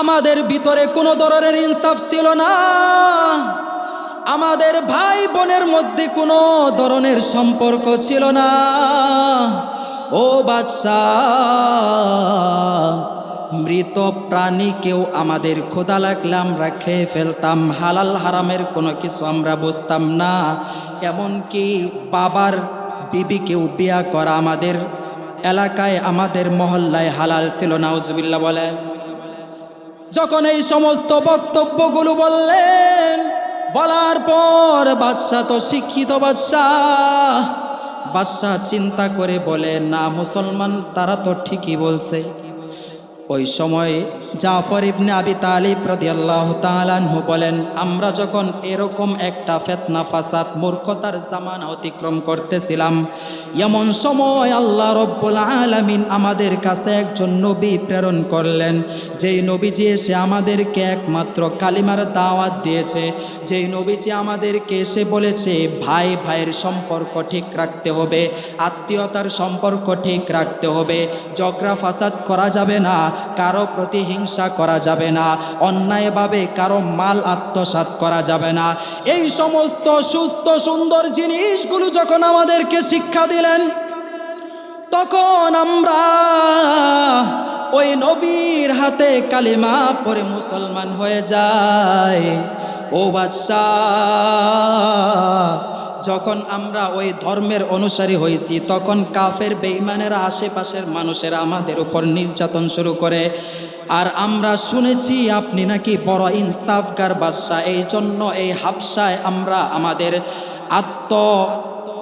আমাদের ভিতরে কোনো ধরনের ইনসাফ ছিল না। আমাদের ভাই বোনের মধ্যে কোনো ধরনের সম্পর্ক ছিল না। ও বাদশাহ মৃত প্রাণীকেও আমাদের ক্ষুদা লাগলে আমরা খেয়ে ফেলতাম, হালাল হারামের কোনো কিছু আমরা বুঝতাম না। এমনকি বাবার বিবিকেও বিয়া করা আমাদের এলাকায়, আমাদের মহল্লায় হালাল ছিল না বলেন। যখন এই সমস্ত বক্তব্যগুলো বললেন, বলার পর বাদশাহ তো শিক্ষিত বাদশাহ। বাদশাহ চিন্তা করে বলে না, মুসলমান, তারা তো ঠিকই বলছে। ওই সময় জাফর ইবনে আবি তালিব রাদিয়াল্লাহু তাআলাহু বলেন, আমরা যখন এরকম একটা ফেতনা, ফাসাদ, মূর্খতার জামানা অতিক্রম করতেছিলাম, এমন সময় আল্লাহ রব্বুল আলামিন আমাদের কাছে একজন নবী প্রেরণ করলেন। যেই নবীজি এসে আমাদেরকে একমাত্র কালিমার দাওয়াত দিয়েছে। যেই নবীজি আমাদেরকে এসে বলেছে, ভাই, ভাইয়ের সম্পর্ক ঠিক রাখতে হবে, আত্মীয়তার সম্পর্ক ঠিক রাখতে হবে জগরা ফাসাদ করা যাবে না কারও প্রতি হিংসা করা যাবে না, অন্যায়ভাবে কারও মাল আত্মসাৎ করা যাবে না। এই সমস্ত সুস্থ, সুন্দর জিনিসগুলো যখন আমাদেরকে শিক্ষা দিলেন, তখন আমরা ওই নবীর হাতে কালিমা পরে মুসলমান হয়ে যায় ও বাদশাহ যখন আমরা ওই ধর্মের অনুসারী হয়েছি, তখন কাফের বেইমানেরা আশেপাশের মানুষেরা আমাদের উপর নির্যাতন শুরু করে। আর আমরা শুনেছি, আপনি নাকি বড় ইনসাফগার বাদশাহ এই জন্য এই হাবসায় আমরা আমাদের আত্ম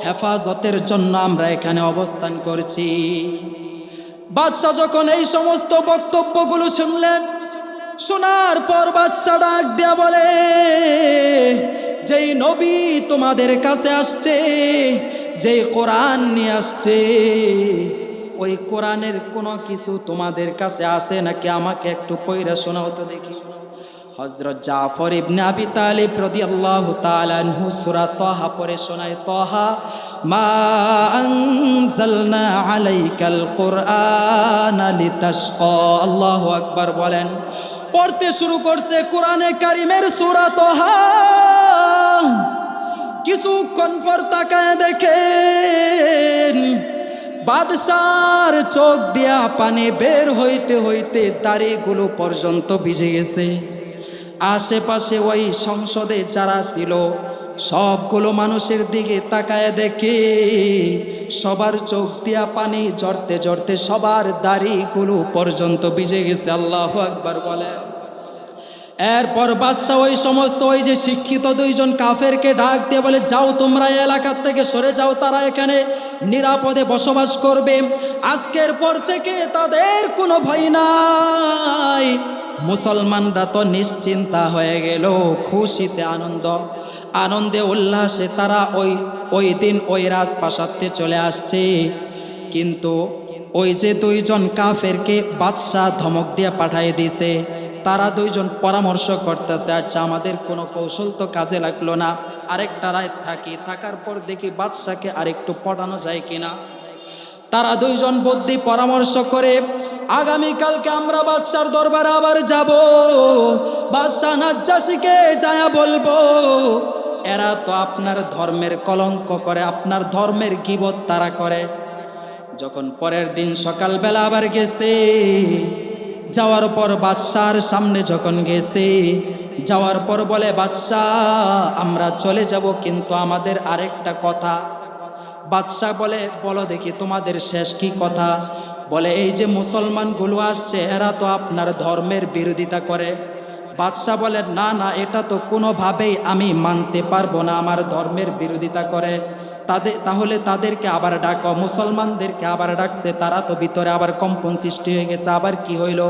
হেফাজতের জন্য আমরা এখানে অবস্থান করছি। বাদশাহ যখন এই সমস্ত বক্তব্যগুলো শুনলেন, শোনার পর বাদশাহ ডাক দেয়া বলে যেই নবী তোমাদের কাছে আসছে, যেই কোরআন নিয়ে আসছে, ওই কোরআনের কোনো কিছু তোমাদের কাছে আছে নাকি? আমাকে একটু পয়রা শোনাও তো দেখি। হজরত জাফর ইবনে আবি তালিব রাদিয়াল্লাহু তাআলা আনহু সূরা তাহা পড়ে শোনায়, তাহা মা আনজালনা আলাইকাল কুরআনা লিতাশকা। আল্লাহু আকবার বলেন। পড়তে শুরু করছে কোরআনে কারিমের সূরা তাহা। কিছুক্ষণ পর তাকায় দেখেন বাদশার চোখ দিয়া পানি বের হইতে হইতে দাড়িগুলো পর্যন্ত ভিজে গেছে আশেপাশে ওই সংসদে যারা ছিল সবগুলো মানুষের দিকে তাকায় দেখে সবার চোখ দিয়া পানি জড়তে জড়তে সবার দাড়িগুলো পর্যন্ত ভিজে গেছে আল্লাহ একবার বলে এরপর বাচ্চা ওই সমস্ত ওই যে শিক্ষিত দুইজন কাফেরকে ডাক দিয়ে বলে, যাও তোমরা এলাকার থেকে সরে যাও, তারা এখানে নিরাপদে বসবাস করবে। আজকের পর থেকে তাদের কোনো ভয় নাই। মুসলমানরা তো নিশ্চিন্তা হয়ে গেল, খুশিতে আনন্দ, আনন্দে উল্লাসে তারা ওই ওই দিন ওই রাজপ্রাসাদে চলে আসছে। কিন্তু ওই যে দুইজন কাফেরকে বাদশাহ ধমক দিয়ে পাঠিয়ে দিছে তারা দুইজন পরামর্শ করতেছে আচ্ছা আমাদের কোনো কৌশল তো কাজে লাগল না। আরেকটা রায় থাকি। থাকার পর দেখি বাদশাকে আরেকটু পড়ানো যায় কিনা। তারা দুইজন বুদ্ধি পরামর্শ করে, আগামীকালকে আমরা বাদশার দরবারে আবার যাব। বাদশাহ নাজ্জাসিকে যায়া বলব। এরা তো আপনার ধর্মের কলঙ্ক করে, আপনার ধর্মের গিবত তারা করে। যখন পরের দিন সকালবেলা আবার গেছে যাওয়ার পর বাদশার সামনে যখন গেছে, যাওয়ার পর বলে বাদশাহ আমরা চলে যাব, কিন্তু আমাদের আরেকটা কথা। বাদশাহ বলে, বলো দেখি তোমাদের শেষ কি কথা? বলে, এই যে মুসলমানগুলো আসছে, এরা তো আপনার ধর্মের বিরোধিতা করে। বাদশাহ বলে, না না, এটা তো কোনোভাবেই আমি মানতে পারব না, আমার ধর্মের বিরোধিতা করে। তাদের তাহলে তাদেরকে আবার ডাকো, মুসলমানদেরকে আবার ডাকছে, তারা তো ভিতরে আবার কম্পন সৃষ্টি হয়ে গেছে, আবার কি হইল?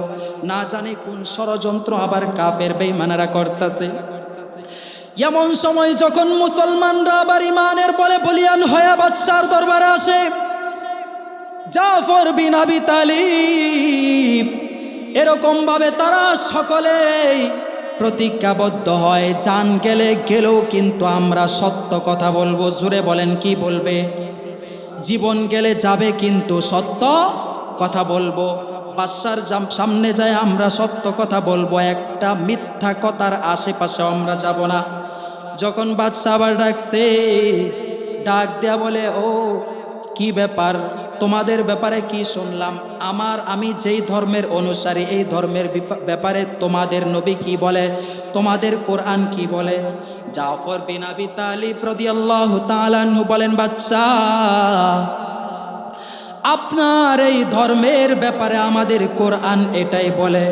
না জানে কোন ষড়যন্ত্র আবার কাফের বেইমানেরা করতেছে। এমন সময় যখন মুসলমানরা আবার ইমানের বলে বলিয়ান হয়ে বাদশার দরবারে আসে, জাফর বিন আবি তালিব এরকম ভাবে তারা সকলেই প্রতিজ্ঞাবদ্ধ হয়। জান গেলে গেলেও কিন্তু আমরা সত্য কথা বলব। জুড়ে বলেন, কি বলবে? জীবন গেলে যাবে কিন্তু সত্য কথা বলব। বাদশার সামনে যায়, আমরা সত্য কথা বলব। একটা মিথ্যা কথার আশেপাশে আমরা যাব না। যখন বাদশাহ আবার ডাকছে, ডাক দেয়া বলে, ও কি ব্যাপার? তোমাদের ব্যাপারে কি শুনলাম? আমার, আমি যেই ধর্মের অনুসারী, এই ধর্মের ব্যাপারে তোমাদের নবী কি বলে? তোমাদের কোরআন কি বলে? জাফর বিন আবি তালিব রাদিয়াল্লাহু তাআলা আনহু বলেন, বাচ্চা, আপনার এই ধর্মের ব্যাপারে আমাদের কোরআন এটাই বলে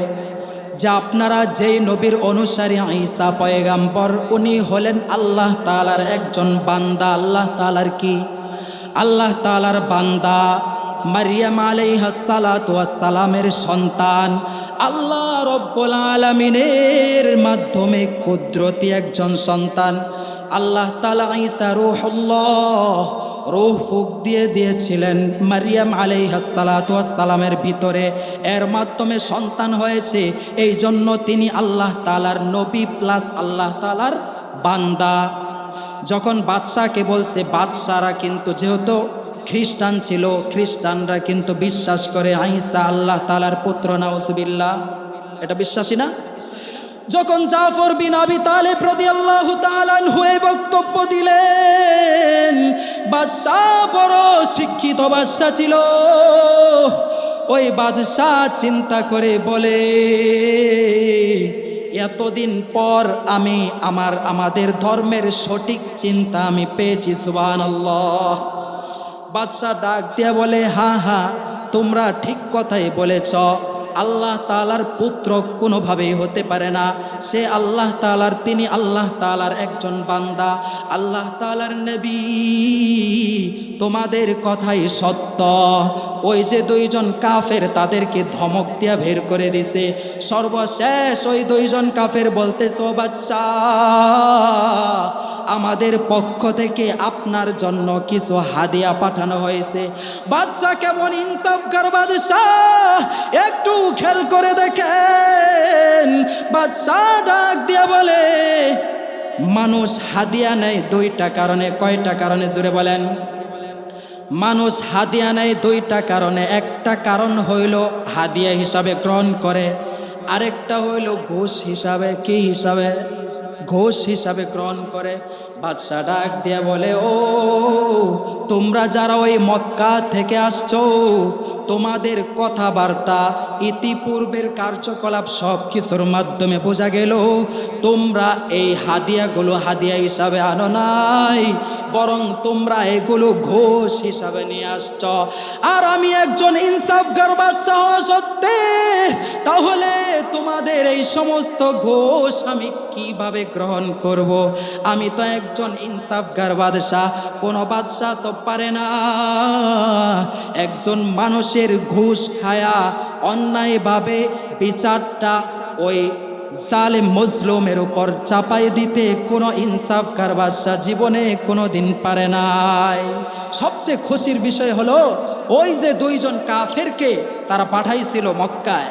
যে আপনারা যেই নবীর অনুসারী ঈসা পয়গাম্বর, উনি হলেন আল্লাহ তালার একজন বান্দা। আল্লাহ তালার কি? আল্লাহ তালার বান্দা, মারিয়াম আলাই সালামের সন্তান। আল্লাহ রব্বুল আলমিনের মাধ্যমে কুদরতি একজন সন্তান। আল্লাহ তালা ঈসা রুহুল্লাহ রুহ ফুক দিয়ে দিয়েছিলেন মারিয়াম আলাই সালামের ভিতরে। এর মাধ্যমে সন্তান হয়েছে এই জন্য তিনি আল্লাহ তালার নবী প্লাস আল্লাহ তালার বান্দা। যখন বাদশাহকে বলছে বাদশারা কিন্তু যেহেতু খ্রিস্টান ছিল, খ্রিস্টানরা কিন্তু বিশ্বাস করে আহিসা আল্লাহ তালার পুত্র নাউসবিল্লা এটা বিশ্বাসী না? যখন জাফর বিন আবি তালেব রাদিয়াল্লাহু তাআলা হয়ে বক্তব্য দিলেন বাদশাহ বড় শিক্ষিত বাদশাহ ছিল। ওই বাদশাহ চিন্তা করে বলে এতদিন পর আমি আমার, আমাদের ধর্মের সঠিক চিন্তা আমি পেয়েছি সুবান আল্লাহ বাদশাহ ডাক দিয়ে বলে হা হা তোমরা ঠিক কথাই বলেছ। আল্লাহ তালার পুত্র কোনোভাবেই হতে পারে না। সে আল্লাহ তালার তিনি আল্লাহ তালার একজন বান্দা। আল্লাহ তালার নবী তোমাদের কথাই সত্য। ওই যে দুইজন কাফের তাদেরকে ধমক দিয়া বের করে দিছে। সর্বশেষ ওই দুইজন কাফের বলতেছো বাচ্চা আমাদের পক্ষ থেকে আপনার জন্য কিছু হাদিয়া পাঠানো হয়েছে। বাদশাহ কেমন ইনসাফ কর বাদশাহ? একটু খেল করে দেখেন। বাদশাহ ডাক দিয়া বলে, মানুষ হাদিয়া নেয় দুইটা কারণে, কয়টা কারণে জুড়ে বলেন? মানুষ হাদিয়া নেয় দুইটা কারণে, একটা কারণ হইল হাদিয়া হিসাবে গ্রহণ করে, আরেকটা হইল ঘুষ হিসাবে, কি হিসাবে? ঘোষ হিসাবে গ্রহণ করে। বাদশাহ ডাক দিয়ে বলে, ও, তোমরা যারা ওই মক্কা থেকে আসছো, তোমাদের কথাবার্তা, ইতিপূর্বের কার্যকলাপ সব কিছুর মাধ্যমে বোঝা গেল, তোমরা এই হাদিয়াগুলো হাদিয়া হিসাবে আনো নাই, বরং তোমরা এগুলো ঘোষ হিসাবে নিয়ে আসছ। আর আমি একজন ইনসাফগার বাদশাহ সত্ত্বে, তাহলে তোমাদের এই সমস্ত ঘোষ আমি কীভাবে গ্রহণ করব। আমি তো একজন ইনসাফগার বাদশাহ, কোনো বাদশাহ তো পারে না একজন মানুষের ঘুষ খায়া অন্যায়ভাবে বিচারটা ওই জালে মজলুমের উপর চাপাই দিতে কোনো ইনসাফকার বাদশাহ জীবনে কোনো দিন পারে নাই সবচেয়ে খুশির বিষয় হলো, ওই যে দুইজন কাফেরকে তারা পাঠাইছিল মক্কায়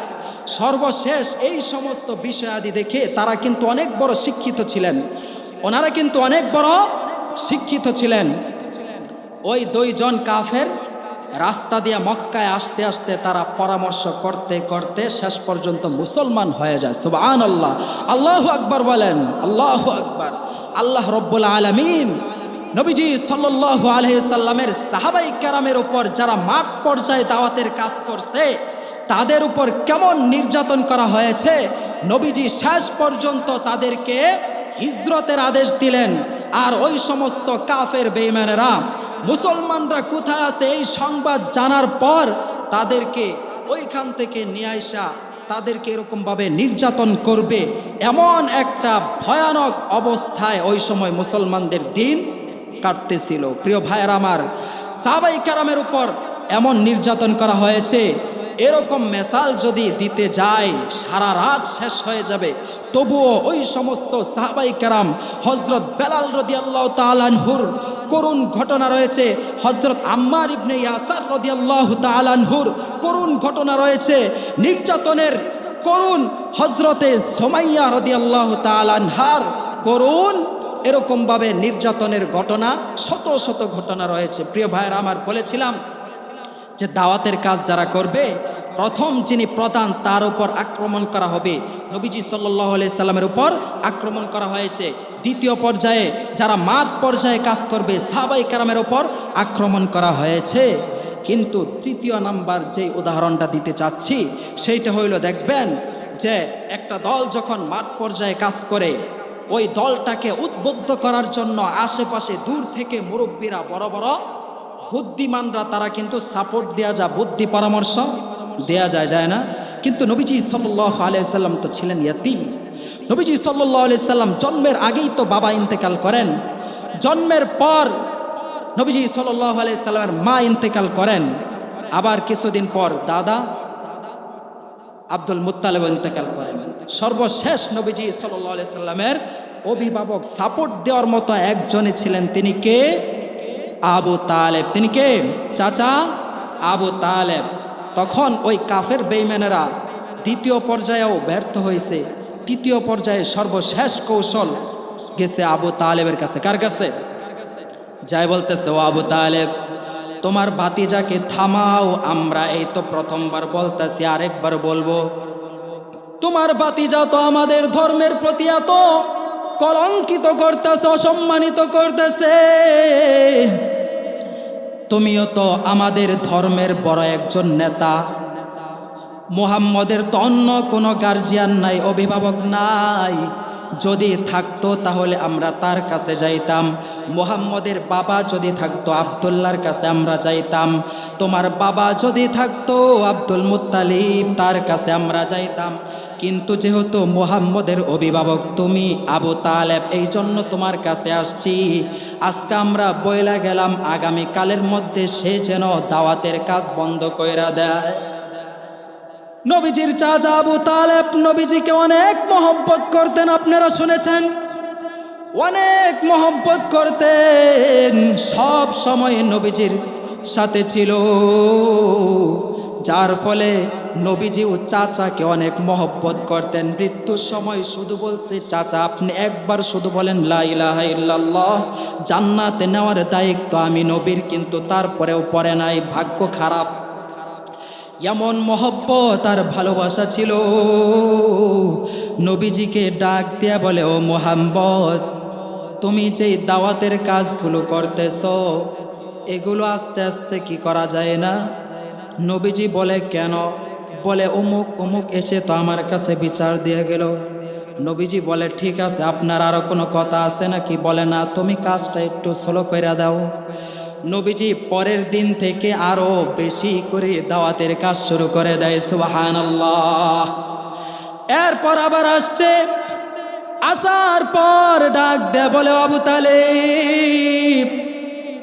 সর্বশেষ এই সমস্ত বিষয়াদি দেখে তারা কিন্তু অনেক বড় শিক্ষিত ছিলেন। ওনারা কিন্তু অনেক বড় শিক্ষিত ছিলেন। ওই দুইজন কাফের রাস্তা দিয়ে মক্কায় আসতে আসতে তারা পরামর্শ করতে করতে শেষ পর্যন্ত মুসলমান হয়ে যায়। সুবান আল্লাহ আল্লাহ আকবর বলেন, আল্লাহ আকবর। আল্লাহ রব্বুল আলমিন নবীজি সাল্লু আলহিসাল্লামের সাহাবাই কেরামের উপর যারা মাঠ পর্যায়ে দাওয়াতের কাজ করছে তাদের উপর কেমন নির্যাতন করা হয়েছে? নবীজি শেষ পর্যন্ত তাদেরকে হিজরতের আদেশ দিলেন। আর ওই সমস্ত কাফের বেইমানেরা মুসলমানরা কোথায় আছে এই সংবাদ জানার পর তাদেরকে ওইখান থেকে নিয়ে আসা তাদেরকে এরকমভাবে নির্যাতন করবে। এমন একটা ভয়ানক অবস্থায় ওই সময় মুসলমানদের দিন কাটতেছিল। প্রিয় ভাইয়ের আমার সাবাই কারামের উপর এমন নির্যাতন করা হয়েছে। এরকম মেসাল যদি দিতে যায়, সারা রাত শেষ হয়ে যাবে। তবুও ওই সমস্ত সাহাবাই কারাম হজরত বেলাল রদি আল্লাহ তালানহুর করুণ ঘটনা রয়েছে হজরত আম্মার ইবনে ইয়াসার রদি আল্লাহ তালানহুর করুণ ঘটনা রয়েছে, নির্যাতনের করুণ হজরতে সোমাইয়া রদি আল্লাহ তালানহার করুণ এরকমভাবে নির্যাতনের ঘটনা, শত শত ঘটনা রয়েছে। প্রিয় ভাইয়েরা, আমার বলেছিলাম যে দাওয়াতের কাজ যারা করবে, প্রথম যিনি প্রধান তার উপর আক্রমণ করা হবে। নবীজি সাল্লাহ সাল্লামের উপর আক্রমণ করা হয়েছে। দ্বিতীয় পর্যায়ে যারা মাদ পর্যায়ে কাজ করবে সাবাই কারামের উপর আক্রমণ করা হয়েছে। কিন্তু তৃতীয় নাম্বার যে উদাহরণটা দিতে চাচ্ছি, সেইটা হইল দেখবেন যে একটা দল যখন মাঠ পর্যায়ে কাজ করে, ওই দলটাকে উদ্বুদ্ধ করার জন্য আশেপাশে দূর থেকে মুরব্বীরা বড় বড় বুদ্ধিমানরা, তারা কিন্তু সাপোর্ট দেওয়া যায়, বুদ্ধি পরামর্শ দেয়া যায় যায় না? কিন্তু নবীজি সাল্লাহ আলিয়াল্লাম তো ছিলেন ইয়াতিম। নবীজি সাল্লাহ আলিয়াল্লাম জন্মের আগেই তো বাবা ইন্তেকাল করেন। জন্মের পর নবীজি সাল্লাহ আলিয়াল্লামের মা ইন্তেকাল করেন। আবার কিছুদিন পর দাদা আব্দুল মুত্তালেব ইন্তেকাল করেন। সর্বশেষ নবীজি সাল্লাহ আলি সাল্লামের অভিভাবক সাপোর্ট দেওয়ার মতো একজনে ছিলেন। তিনি কে? আবু তালেব। তিনি কে? চাচা আবু তালেব। তখন ওই কাফের বেইম্যানেরা দ্বিতীয় পর্যায়েও ব্যর্থ হয়েছে। তৃতীয় পর্যায়ে সর্বশেষ কৌশল গেছে আবু তালেবের কাছে। কার কাছে? যাই বলতেছে, ও আবু তালেব, তোমার বাতিজাকে থামাও, আমরা এই তো প্রথমবার বলতেছি, আরেকবার বলব। তোমার বাতিজা তো আমাদের ধর্মের প্রতি এত কলঙ্কিত করতেছে, অসম্মানিত করতেছে। তুমিও তো আমাদের ধর্মের বড় একজন নেতা। মোহাম্মদের তো অন্য কোনো গার্জিয়ান নাই, অভিভাবক নাই। যদি থাকতো তাহলে আমরা তার কাছে যাইতাম। মোহাম্মদের বাবা যদি থাকতো আবদুল্লার কাছে আমরা যাইতাম। তোমার বাবা যদি থাকতো আব্দুল মুত্তালিব, তার কাছে আমরা যাইতাম। কিন্তু যেহেতু মোহাম্মদের অভিভাবক তুমি, আবু তালেব এই জন্য তোমার কাছে আসছি। আজকে আমরা বইলা গেলাম আগামীকালের মধ্যে সে যেন দাওয়াতের কাজ বন্ধ কইরা দেয়। নবীজির চাচা আবু তালেব, নবীজিকে অনেক মহব্বত করতেন, আপনারা শুনেছেন? অনেক মহব্বত করতেন। সব সময় নবীজির সাথে ছিল। যার ফলে নবীজি ও চাচাকে অনেক মহব্বত করতেন। মৃত্যুর সময় শুধু বলছে, চাচা, আপনি একবার শুধু বলেন, লা ইলাহা ইল্লাল্লাহ, জান্নাতে নেওয়ার দায়িত্ব আমি নবীর, কিন্তু তারপরেও পরে নাই, ভাগ্য খারাপ। এমন মহব্বত আর ভালোবাসা ছিল। নবীজিকে ডাক দেয়া বলে, ও মোহাম্মদ তুমি যেই দাওয়াতের কাজগুলো করতেছ, এগুলো আস্তে আস্তে কি করা যায় না? নবীজি বলে, কেন? বলে, অমুক অমুক এসে তো আমার কাছে বিচার দিয়ে গেল। নবীজি বলে, ঠিক আছে, আপনার আরও কোনো কথা আছে নাকি? বলে, না, তুমি কাজটা একটু স্লো করে দাও। নবীজি পরের দিন থেকে আরও বেশি করে দাওয়াতের কাজ শুরু করে দেয় সুবাহান এরপর আবার আসছে আসার পর ডাক দে বলে, আবু তালেব,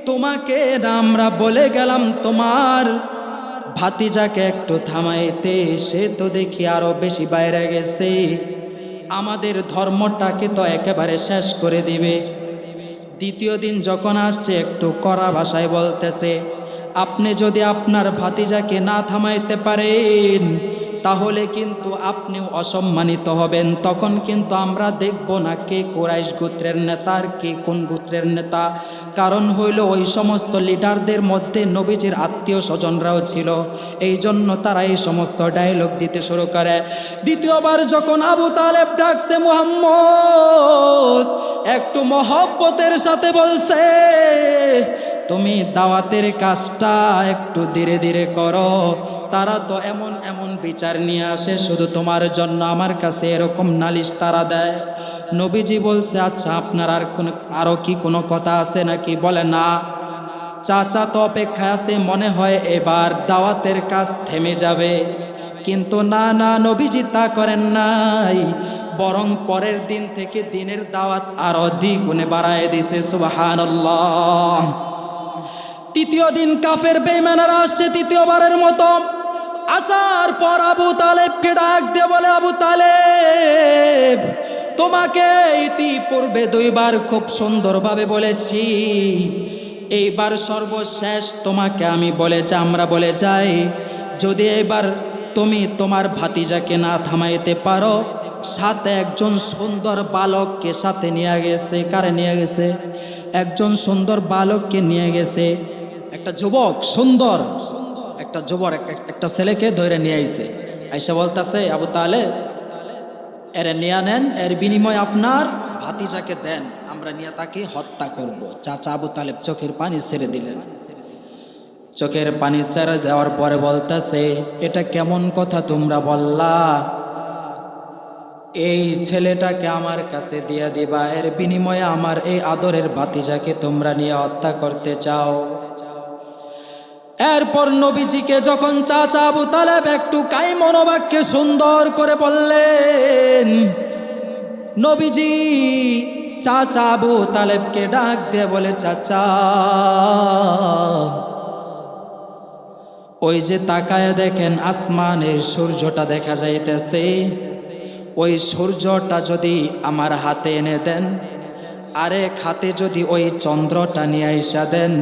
তোমাকে আমরা বলে গেলাম, তোমার ভাতিজাকে একটু থামাইতে। সে তো দেখি আরও বেশি বাইরে গেছে। আমাদের ধর্মটাকে তো একেবারে শেষ করে দিবে। দ্বিতীয় দিন যখন আসছে, একটু কড়া ভাষায় বলতেছে, আপনি যদি আপনার ভাতিজাকে না থামাইতে পারেন তাহলে কিন্তু আপনিও অসম্মানিত হবেন। তখন কিন্তু আমরা দেখব না কে কোরাইশ গোত্রের নেতা আর কে কোন গোত্রের নেতা। কারণ হইল ওই সমস্ত লিডারদের মধ্যে নবীজির আত্মীয় স্বজনরাও ছিল। এই জন্য তারা এই সমস্ত ডায়লগ দিতে শুরু করে। দ্বিতীয়বার যখন আবু তালেব ডাকছে, মুহাম্মদ, একটু মহব্বতের সাথে বলছে তুমি দাওয়াতের কাজটা একটু ধীরে ধীরে করো। তারা তো এমন এমন বিচার নিয়ে আসে, শুধু তোমার জন্য আমার কাছে এরকম নালিশ তারা দেয়। নবীজি বলছে আচ্ছা আপনার আর কোনো আরও কি কোনো কথা আছে নাকি? বলে না। চাচা তো অপেক্ষায় আছে, মনে হয় এবার দাওয়াতের কাজ থেমে যাবে। কিন্তু না না, নবীজি তা করেন নাই। বরং পরের দিন থেকে দিনের দাওয়াত আরও দ্বিগুণে বাড়ায় দিছে, সুবহানাল্লাহ। তৃতীয় দিন কাফের বেইমানারা আসছে তৃতীয়বারের মতো। আসার পর আবু তালেবকে ডাক দিয়ে বলে, আবু তালেব, তোমাকে ইতিপূর্বে দুইবার খুব সুন্দরভাবে বলেছি। এইবার সর্বশেষ তোমাকে আমি বলেছি আমরা বলে যাই। যদি এবার তুমি তোমার ভাতিজাকে না থামাইতে পারো, সাথে একজন সুন্দর বালককে সাথে নিয়ে গেছে। কারে নিয়ে গেছে? একজন সুন্দর বালককে নিয়ে গেছে। একটা যুবক, সুন্দর। একটা এক- একটা ছেলেকে ধরে নিয়ে আইছে। আইসা বলতাছে, আবু তাহলে এর নিয়ে নেন, এর বিনিময়ে আপনার ভাতিজাকে দেন। আমরা নিয়ে তাকে হত্যা করব। চাচা আবু তালেব চোখের পানি ছেড়ে দিলেন। চোখের পানি ছেড়ে দেওয়ার পরে বলতেছে, এটা কেমন কথা তোমরা বললা? এই ছেলেটাকে আমার কাছে দিয়ে দিবা। এর বিনিময়ে আমার এই আদরের ভাতিজাকে তোমরা নিয়ে হত্যা করতে চাও। এরপর নবীজিকে যখন চাচা আবু তালেব একটু কাই মনোবাক্যে সুন্দর করে বললেন, নবীজি, চাচা আবু তালেবকে ডাক দিয়ে বলে, চাচা, ওই যে তাকায় দেখেন আসমানের সূর্যটা দেখা যাইতেছে, ওই সূর্যটা যদি আমার হাতে এনে দেন, আরেক হাতে যদি ওই চন্দ্রটা নিয়ে আইসা দেন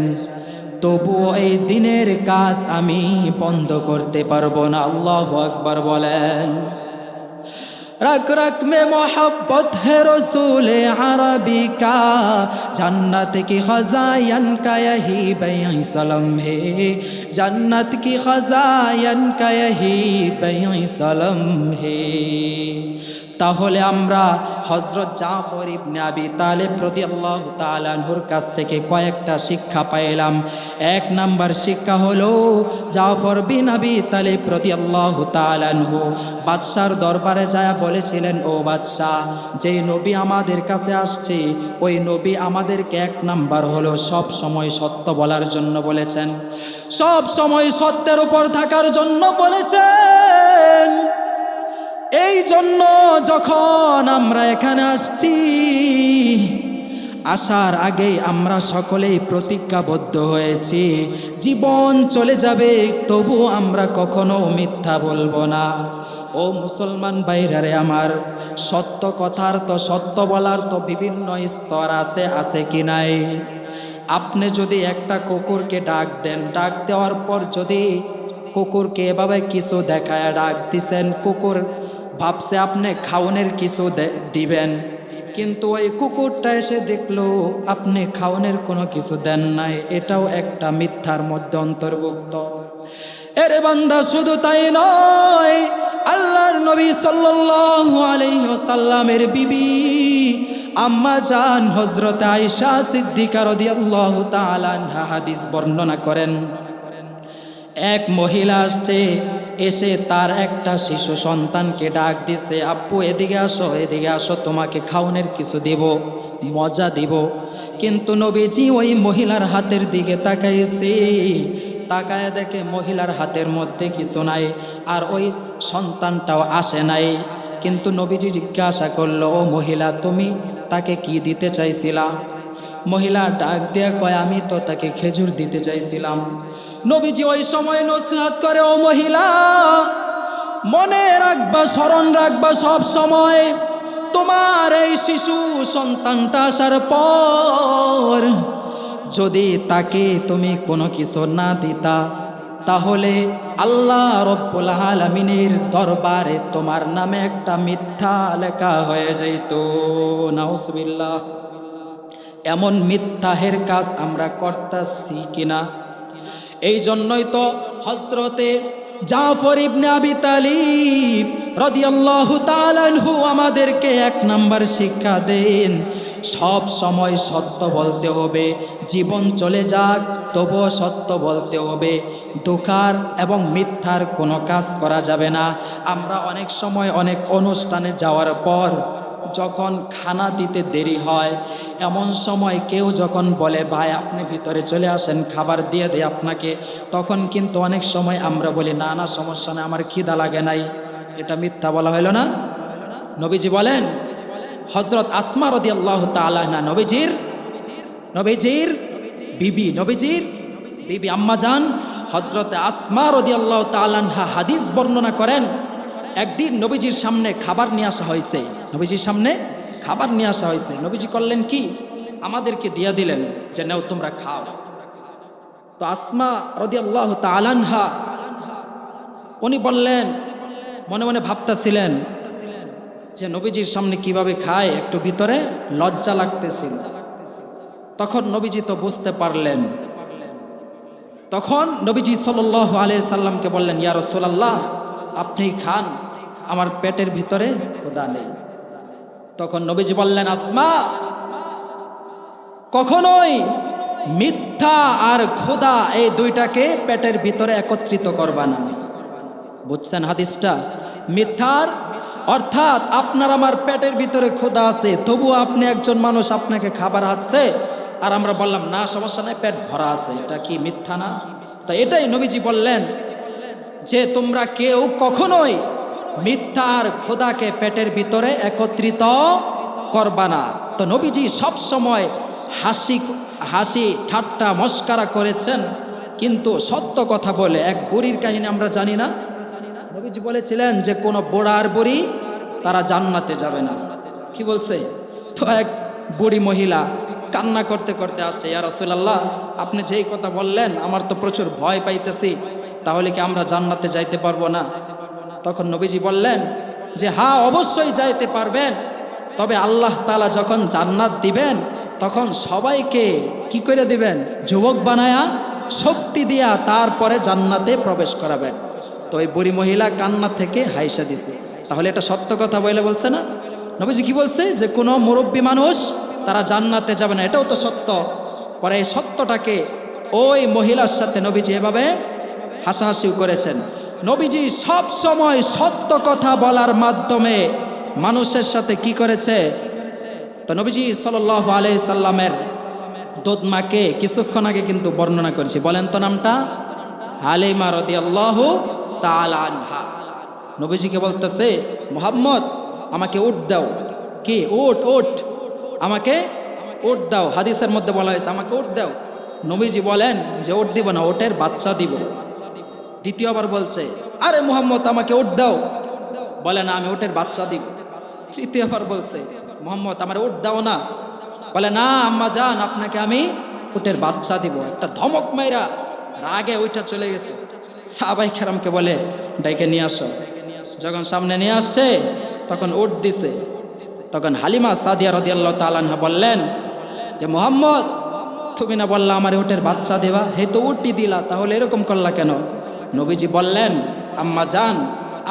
তবুও এই দিনের কাজ আমি বন্ধ করতে পারব না। আল্লাহ আকবর বলেন রক রক মে মোহ্বত হে রসুল আরবিকা, জন্নত কি খজায়নকি বয়ই সলম হে, জন্নত কি খজায়নকি বয়ই সলম হে। তাহলে আমরা হজরত জাফর ইবনে আবি তালেব প্রতি আল্লাহ তালানহুর কাছ থেকে কয়েকটা শিক্ষা পাইলাম। এক নাম্বার শিক্ষা হলো, জাফর বিন আবি তালেব প্রতি আল্লাহ তালানহু বাদশার দরবারে যায় বলেছিলেন, ও বাদশাহ, যেই নবী আমাদের কাছে আসছে, ওই নবী আমাদেরকে এক নাম্বার হলো সব সময় সত্য বলার জন্য বলেছেন। সব সময় সত্যের উপর থাকার জন্য বলেছেন। এই জন্য যখন আমরা এখানে আসছি, আসার আগেই আমরা সকলেই প্রতিজ্ঞাবদ্ধ হয়েছি, জীবন চলে যাবে, তবু আমরা কখনো মিথ্যা বলব না। ও মুসলমান বাইরারে আমার, সত্য কথার তো সত্য বলার তো বিভিন্ন স্তর আছে আছে কি নাই? আপনি যদি একটা কুকুরকে ডাক দেন, ডাক দেওয়ার পর যদি কুকুরকে এভাবে কিছু দেখায়, ডাক দিছেন, কুকুর ভাবছে আপনি খাওনের কিছু দিবেন। কিন্তু ওই কুকুরটা এসে দেখল, আপনি খাওনের কোনো কিছু দেন নাই। এটাও একটা মিথ্যার মধ্যে অন্তর্ভুক্ত। এরে বান্দা, শুধু তাই নয়, আল্লাহর নবী ওয়াসাল্লামের বিবি আম্মা জান হযরত আয়েশা সিদ্দিকা রাদিয়াল্লাহু তাআলা হাদিস বর্ণনা করেন। এক মহিলা আসছে, এসে তার একটা শিশু সন্তানকে ডাক দিছে আব্বু এদিকে আসো এদিকে আসো, তোমাকে খাওনের কিছু দিব, মজা দিব। কিন্তু নবীজি ওই মহিলার হাতের দিকে তাকাইছে। তাকায় দেখে মহিলার হাতের মধ্যে কিছু নাই, আর ওই সন্তানটাও আসে নাই। কিন্তু নবীজি জিজ্ঞাসা করল, ও মহিলা, তুমি তাকে কি দিতে চাইছিলা? মহিলা ডাক দিয়ে কয়, আমি তো তাকে খেজুর দিতে চাইছিলাম। নবীজি ওই সময় নসিহাত করে, ও মহিলা, মনে রাখবা, স্মরণ রাখবা, সব সময় তোমার এই শিশু সন্তানটা আসার পর যদি তাকে তুমি কোনো কিছু না দিতা, তাহলে আল্লাহ রব্বুল আলমিনের দরবারে তোমার নামে একটা মিথ্যা লেখা হয়ে যেত নাউসবিল্লাহ এমন মিথ্যাহের কাজ আমরা করতেছি কিনা? এই জন্যই তো হজরতে জাফর ইবনে আবি তালিব রাদিয়াল্লাহু তাআলাহু আমাদেরকে এক নাম্বার শিক্ষা দেন, সব সময় সত্য বলতে হবে, জীবন চলে যাক, তবুও সত্য বলতে হবে দোকার এবং মিথ্যার কোনো কাজ করা যাবে না। আমরা অনেক সময় অনেক অনুষ্ঠানে যাওয়ার পর যখন খানা দিতে দেরি হয়, এমন সময় কেউ যখন বলে, ভাই, আপনি ভিতরে চলে আসেন, খাবার দিয়ে দেয় আপনাকে, তখন কিন্তু অনেক সময় আমরা বলি, না না, সমস্যা নেই, আমার খিদা লাগে নাই। এটা মিথ্যা বলা হলো না? নবীজি বলেন হজরত আসমা রদি আল্লাহ না নবীজির নবীজির বিবি নবীজির বিবি আম্মা যান হজরত আসমা রদি আল্লাহ তালাহা হাদিস বর্ণনা করেন একদিন নবীজির সামনে খাবার নিয়ে আসা হয়েছে। নবীজির সামনে খাবার নিয়ে আসা হয়েছে। নবীজি করলেন কি? আমাদেরকে দিয়ে দিলেন যে, নেও, তোমরা খাও। তো আসমা রদি আল্লাহ তালানহা উনি বললেন, মনে মনে ভাবতেছিলেন যে, নবীজির সামনে কীভাবে খায়, একটু ভিতরে লজ্জা লাগতেছিল। তখন নবীজি তো বুঝতে পারলেন। তখন নবীজি সাল্লাহ আলিয়া সাল্লামকে বললেন, ইয়া রসোল্লাহ আপনি খান। আমার পেটের ভিতরে খোদা নেই। তখন নবীজি বললেন, আসমা, কখনোই মিথ্যা আর খোদা এই দুইটাকে পেটের ভিতরে একত্রিত করবা না। বুঝছেন হাদিসটা? মিথ্যার অর্থাৎ আপনার আমার পেটের ভিতরে খোদা আছে, তবুও আপনি একজন মানুষ আপনাকে খাবার আছে আর আমরা বললাম, না, সমস্যা নাই, পেট ভরা আছে। এটা কি মিথ্যা না? তো এটাই নবীজি বললেন যে তোমরা কেউ কখনোই মিথ্যা আর খোদাকে পেটের ভিতরে একত্রিত করবা না তো নবীজি সব সময় হাসি হাসি, ঠাট্টা, মস্কারা করেছেন। কিন্তু সত্য কথা বলে, এক বুড়ির কাহিনী আমরা জানি না। নবীজি বলেছিলেন যে, কোনো বোড়ার বুড়ি তারা জান্নাতে যাবে না। কি বলছে? তো এক বুড়ি মহিলা কান্না করতে করতে আসছে, ইয়া রাসূলুল্লাহ, আপনি যেই কথা বললেন, আমার তো প্রচুর ভয় পাইতেছি। তাহলে কি আমরা জান্নাতে যাইতে পারব না? তখন নবীজি বললেন যে হ্যাঁ অবশ্যই যাইতে পারবেন। তবে আল্লাহ তালা যখন জান্নাত দিবেন, তখন সবাইকে কি করে দিবেন? যুবক বানায়া শক্তি দিয়া তারপরে জান্নাতে প্রবেশ করাবেন। তো ওই বুড়ি মহিলা কান্না থেকে হাইসা দিছে। তাহলে এটা সত্য কথা বলে বলছে না? নবীজি কি বলছে? যে, কোনো মুরব্বী মানুষ তারা জান্নাতে যাবে না। এটাও তো সত্য। পরে এই সত্যটাকে ওই মহিলার সাথে নবীজি এভাবে হাসাহাসিও করেছেন। নবীজি সব সময় সত্য কথা বলার মাধ্যমে মানুষের সাথে কি করেছে? তো নবীজি সাল আলাই সাল্লামের দোদমাকে কিছুক্ষণ আগে কিন্তু বর্ণনা করেছি। বলেন তো নামটা? হালিমা রদি আল্লাহ আনহা। নবীজিকে বলতেছে, মোহাম্মদ, আমাকে উঠ দাও। কি? উঠ উঠ আমাকে উঠ দাও। হাদিসের মধ্যে বলা হয়েছে, আমাকে উঠ দাও। নবীজি বলেন যে উঠ দিব না ওটের বাচ্চা দিব। দ্বিতীয়বার বলছে, আরে মোহাম্মদ, আমাকে উঠ দাও। বলে, না, আমি ওটের বাচ্চা দিব। তৃতীয়বার বলছে, মোহাম্মদ, আমার উঠ দাও না। বলে, না, আম্মা যান, আপনাকে আমি উটের বাচ্চা দিব। একটা ধমক মাইরা রাগে ওইটা চলে গেছে। সাবাই খেরামকে বলে ডাইকে নিয়ে আসো। যখন সামনে নিয়ে আসছে, তখন উঠ দিছে। তখন হালিমা সাদিয়া রদিয়াল্লাহ তালানহা বললেন, যে মোহাম্মদ, তুমি না বললা আমার উটের বাচ্চা দেবা? হে তো উঠটি দিলা, তাহলে এরকম করলা কেন? নবীজি বললেন, আম্মা যান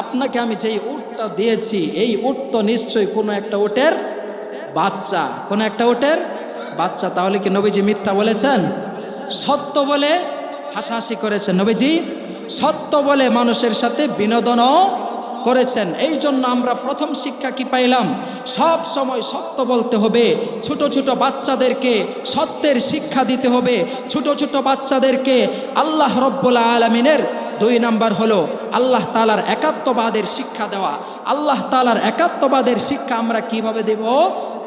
আপনাকে আমি যেই উটটা দিয়েছি, এই উট তো নিশ্চয়ই কোনো একটা উটের বাচ্চা। কোন একটা উটের বাচ্চা, তাহলে কি নবীজি মিথ্যা বলেছেন? সত্য বলে হাসাহাসি করেছেন নবীজি। সত্য বলে মানুষের সাথে বিনোদনও করেছেন। এই জন্য আমরা প্রথম শিক্ষা কি পাইলাম? সব সময় সত্য বলতে হবে। ছোট ছোট বাচ্চাদেরকে সত্যের শিক্ষা দিতে হবে। ছোট ছোট বাচ্চাদেরকে আল্লাহ রব্বুল আলমিনের দুই নাম্বার হলো আল্লাহ তালার একাত্মবাদের শিক্ষা দেওয়া। আল্লাহ তালার একাত্মবাদের শিক্ষা আমরা কীভাবে দেব?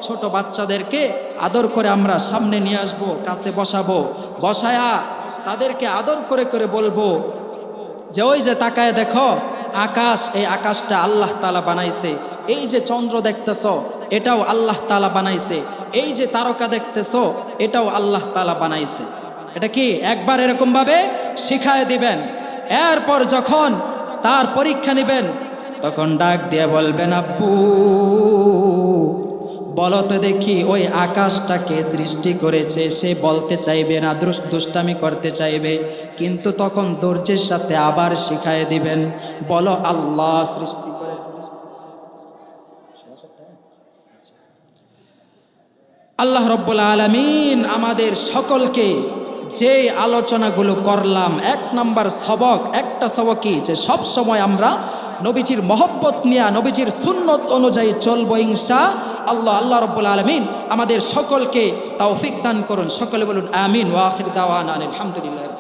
ছোট বাচ্চাদেরকে আদর করে আমরা সামনে নিয়ে আসব, কাছে বসাবো। বসায়া তাদেরকে আদর করে করে বলব যে, ওই যে তাকায় দেখো, আকাশ, এই আকাশটা আল্লাহ তালা বানাইছে। এই যে চন্দ্র দেখতেছ, এটাও আল্লাহ তালা বানাইছে। এই যে তারকা দেখতেছ, এটাও আল্লাহ তালা বানাইছে। এটা কি একবার এরকমভাবে শিখায় দিবেন? এরপর যখন তার পরীক্ষা নেবেন, তখন ডাক দিয়ে বলবেন, আব্বু বলো তো দেখি ওই আকাশটাকে সৃষ্টি করেছে, সে বলতে চাইবে না দুষ- দুষ্টামি করতে চাইবে, কিন্তু তখন ধৈর্যের সাথে আবার শিখায় দিবেন, বলো আল্লাহ সৃষ্টি করেছে। আল্লাহ রব্বুল আলমিন আমাদের সকলকে যে আলোচনাগুলো করলাম, এক নাম্বার সবক, একটা সবকই যে সব সময় আমরা নবীজির মহব্বত নিয়ে, নবীজির সুন্নত অনুযায়ী চলব ইংসা আল্লাহ আল্লাহ রব্বুল আলমিন আমাদের সকলকে তৌফিক দান করুন। সকলে বলুন, আমিন ওয়াসির দাওয়ান আলহামদুলিল্লাহ